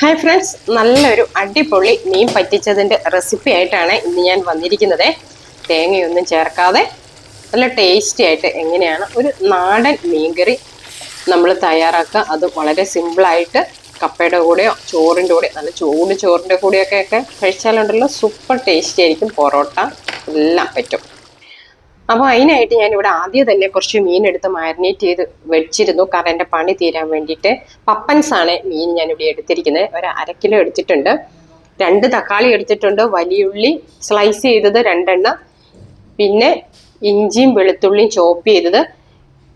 Hi friends നല്ലൊരു അടിപൊളി മീൻ പറ്റിച്ചതിന്റെ recipe ആയിട്ടാണ് ഇന്ന് ഞാൻ വന്നിരിക്കുന്നത്. തേങ്ങയൊന്നും ചേർക്കാതെ നല്ല ടേസ്റ്റി ആയിട്ട് എങ്ങനെയാണ് ഒരു നാടൻ മീൻകറി നമ്മൾ തയ്യാറാക്കുക. അത് വളരെ സിമ്പിളായിട്ട് കപ്പയുടെ കൂടെയോ ചോറിന്റെ കൂടെ നല്ല ചൂട് ചോറിന്റെ കൂടെയൊക്കെ ഒക്കെ കഴിച്ചാലുണ്ടല്ലോ സൂപ്പർ ടേസ്റ്റി ആയിരിക്കും പൊറോട്ട. എല്ലാം പറ്റും. അപ്പോൾ അതിനായിട്ട് ഞാൻ ഇവിടെ ആദ്യം തന്നെ കുറച്ച് മീൻ എടുത്ത് മാരിനേറ്റ് ചെയ്ത് വെച്ചിരുന്നു. കാരണം എന്റെ പണി തീരാൻ വേണ്ടിയിട്ട് പപ്പൻസ് ആണ് മീൻ ഞാൻ ഇവിടെ എടുത്തിരിക്കുന്നത്. ഒരു അര കിലോ എടുത്തിട്ടുണ്ട്. രണ്ട് തക്കാളി എടുത്തിട്ടുണ്ട്. വലിയുള്ളി സ്ലൈസ് ചെയ്തത് രണ്ടെണ്ണം. പിന്നെ ഇഞ്ചിയും വെളുത്തുള്ളിയും ചോപ്പ് ചെയ്തത്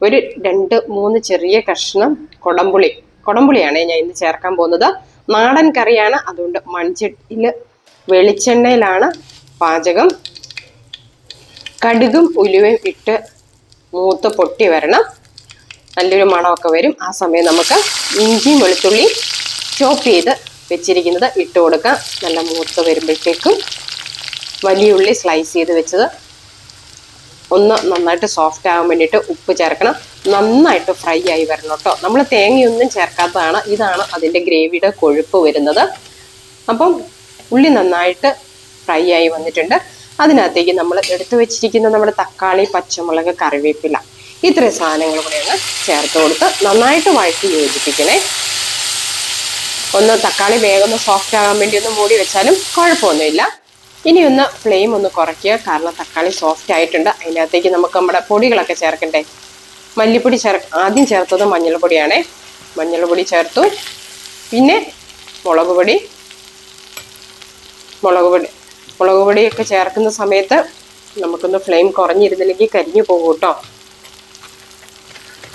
ഒരു രണ്ട് മൂന്ന് ചെറിയ കഷ്ണം കൊടംപുളി. കൊടംപുളിയാണ് ഞാൻ ഇന്ന് ചേർക്കാൻ പോകുന്നത്. നാടൻ കറിയാണ്. അതുകൊണ്ട് മൺചട്ടിയിൽ വെളിച്ചെണ്ണയിലാണ് പാചകം. കടുകും ഉലുവയും ഇട്ട് മൂത്ത് പൊട്ടി വരണം. നല്ലൊരു മണമൊക്കെ വരും. ആ സമയം നമുക്ക് ഇഞ്ചിയും വെളുത്തുള്ളി ചോപ്പ് ചെയ്ത് വെച്ചിരിക്കുന്നത് ഇട്ട് കൊടുക്കാം. നല്ല മൂത്ത് വരുമ്പോഴത്തേക്കും വലിയ ഉള്ളി സ്ലൈസ് ചെയ്ത് വെച്ചത് ഒന്ന് നന്നായിട്ട് സോഫ്റ്റ് ആകാൻ വേണ്ടിയിട്ട് ഉപ്പ് ചേർക്കണം. നന്നായിട്ട് ഫ്രൈ ആയി വരണം കേട്ടോ നമ്മൾ തേങ്ങയൊന്നും ചേർക്കാത്തതാണ്. ഇതാണ് അതിന്റെ ഗ്രേവിയുടെ കൊഴുപ്പ് വരുന്നത്. അപ്പം ഉള്ളി നന്നായിട്ട് ഫ്രൈ ആയി വന്നിട്ടുണ്ട്. അതിനകത്തേക്ക് നമ്മൾ എടുത്തു വെച്ചിരിക്കുന്ന നമ്മുടെ തക്കാളി പച്ചമുളക് കറിവേപ്പില ഇത്രയും സാധനങ്ങൾ ഒന്ന് ചേർത്ത് കൊടുത്ത് നന്നായിട്ട് വഴറ്റി യോജിപ്പിക്കണേ. ഒന്ന് തക്കാളി വേഗം ഒന്ന് സോഫ്റ്റ് ആകാൻ വേണ്ടി ഒന്ന് മൂടി വെച്ചാലും കുഴപ്പമൊന്നുമില്ല. ഇനി ഒന്ന് ഫ്ലെയിം ഒന്ന് കുറയ്ക്കുക. കാരണം തക്കാളി സോഫ്റ്റ് ആയിട്ടുണ്ട്. അതിനകത്തേക്ക് നമുക്ക് നമ്മുടെ പൊടികളൊക്കെ ചേർക്കണ്ടേ? മല്ലിപ്പൊടി ചേർ ആദ്യം ചേർത്തത് മഞ്ഞൾപ്പൊടിയാണേ. മഞ്ഞൾപ്പൊടി ചേർത്തു. പിന്നെ മുളക് പൊടി മുളക് പൊടി മുളക് പൊടിയൊക്കെ ചേർക്കുന്ന സമയത്ത് നമുക്കൊന്ന് ഫ്ലെയിം കുറഞ്ഞിരുന്നില്ലെങ്കിൽ കരിഞ്ഞു പോകും കേട്ടോ.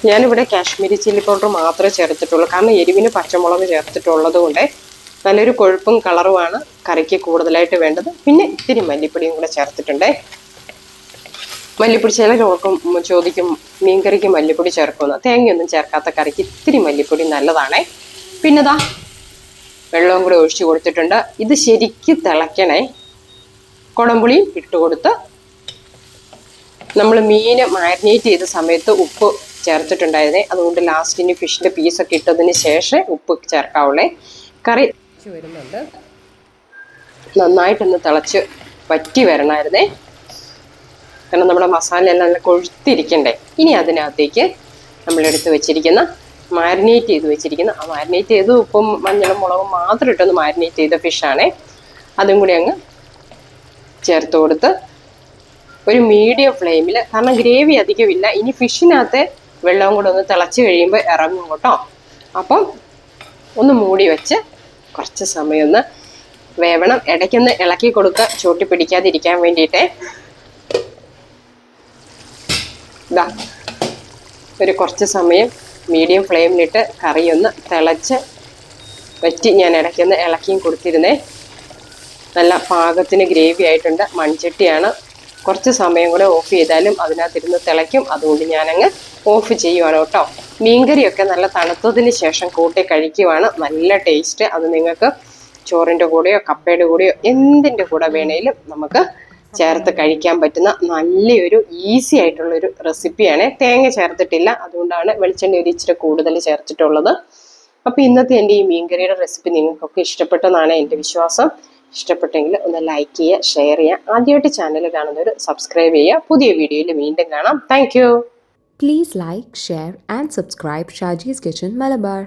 ഞാനിവിടെ കാശ്മീരി ചില്ലി പൗഡർ മാത്രമേ ചേർത്തിട്ടുള്ളൂ. കാരണം എരിവിന് പച്ചമുളക് ചേർത്തിട്ടുള്ളത് കൊണ്ട് നല്ലൊരു കൊഴുപ്പും കളറുമാണ് കറിക്ക് കൂടുതലായിട്ട് വേണ്ടത്. പിന്നെ ഇത്തിരി മല്ലിപ്പൊടിയും കൂടെ ചേർത്തിട്ടുണ്ടേ. മല്ലിപ്പൊടി ചില ചോർക്കും ചോദിക്കും മീൻകറിക്ക് മല്ലിപ്പൊടി ചേർക്കുമെന്ന്. തേങ്ങയൊന്നും ചേർക്കാത്ത കറിക്ക് ഇത്തിരി മല്ലിപ്പൊടി നല്ലതാണേ. പിന്നെതാ വെള്ളവും കൂടെ ഒഴിച്ചു കൊടുത്തിട്ടുണ്ട്. ഇത് ശരിക്കും തിളയ്ക്കണേ. കുടംപുളിയും ഇട്ട് കൊടുത്ത് നമ്മൾ മീൻ മാരിനേറ്റ് ചെയ്ത സമയത്ത് ഉപ്പ് ചേർത്തിട്ടുണ്ടായിരുന്നേ. അതുകൊണ്ട് ലാസ്റ്റിന് പീസ് ഒക്കെ ഇട്ടതിന് ശേഷം ഉപ്പ് ചേർക്കാവുള്ളേ. കറി വരുന്നുണ്ട്. നന്നായിട്ടൊന്ന് തിളച്ച് വറ്റി വരണമായിരുന്നേ. കാരണം നമ്മുടെ മസാല എല്ലാം നല്ല കൊഴുത്തിരിക്കണ്ടേ. ഇനി അതിനകത്തേക്ക് നമ്മളെടുത്ത് വെച്ചിരിക്കുന്ന മാരിനേറ്റ് ചെയ്ത് വെച്ചിരിക്കുന്ന ആ മാരിനേറ്റ് ചെയ്ത് ഉപ്പും മഞ്ഞളും മുളകും മാത്രം ഇട്ടൊന്ന് മാരിനേറ്റ് ചെയ്ത ഫിഷാണേ അതും കൂടി അങ്ങ് ചേർത്ത് കൊടുത്ത് ഒരു മീഡിയം ഫ്ലെയിമിൽ കാരണം ഗ്രേവി അധികമില്ല. ഇനി ഫിഷിനകത്ത് വെള്ളവും കൂടെ ഒന്ന് തിളച്ച് കഴിയുമ്പോൾ ഇറങ്ങും കേട്ടോ. അപ്പം ഒന്ന് മൂടി വെച്ച് കുറച്ച് സമയം ഒന്ന് വേവണം. ഇടയ്ക്കൊന്ന് ഇളക്കി കൊടുക്കുക ചൂട്ടി പിടിക്കാതിരിക്കാൻ വേണ്ടിയിട്ട്. ഇതാ ഒരു കുറച്ച് സമയം മീഡിയം ഫ്ലെയിമിലിട്ട് കറിയൊന്ന് തിളച്ച് വറ്റി ഞാൻ ഇടയ്ക്കൊന്ന് ഇളക്കിയും കൊടുത്തിരുന്നേ. നല്ല പാകത്തിന് ഗ്രേവി ആയിട്ടുണ്ട്. മൺചട്ടിയാണ്. കുറച്ച് സമയം കൂടെ ഓഫ് ചെയ്താലും അതിനകത്തിരുന്ന് തിളയ്ക്കും. അതുകൊണ്ട് ഞാനങ്ങ് ഓഫ് ചെയ്യുവാണ് കേട്ടോ. മീൻകറിയൊക്കെ നല്ല തണുത്തതിന് ശേഷം കൂട്ടി കഴിക്കുവാണ്. നല്ല ടേസ്റ്റ്. അത് നിങ്ങൾക്ക് ചോറിന്റെ കൂടെയോ കപ്പയുടെ കൂടെയോ എന്തിന്റെ കൂടെ വേണേലും നമുക്ക് ചേർത്ത് കഴിക്കാൻ പറ്റുന്ന നല്ലൊരു ഈസി ആയിട്ടുള്ളൊരു റെസിപ്പിയാണ്. തേങ്ങ ചേർത്തിട്ടില്ല. അതുകൊണ്ടാണ് വെളിച്ചെണ്ണ ഒരു ഇച്ചിരി കൂടുതൽ ചേർത്തിട്ടുള്ളത്. അപ്പോൾ ഇന്നത്തെ എന്റെ ഈ മീൻകറിയുടെ റെസിപ്പി നിങ്ങൾക്കൊക്കെ ഇഷ്ടപ്പെട്ടെന്നാണ് എന്റെ വിശ്വാസം. ഇഷ്ടപ്പെട്ടെങ്കിൽ ഒന്ന് ലൈക്ക് ചെയ്യുക ഷെയർ ചെയ്യുക. ആദ്യമായിട്ട് ചാനൽ കാണുന്നവർ സബ്സ്ക്രൈബ് ചെയ്യുക. പുതിയ വീഡിയോയിൽ വീണ്ടും കാണാം. Thank Please like, share, and subscribe Shaji's Kitchen Malabar.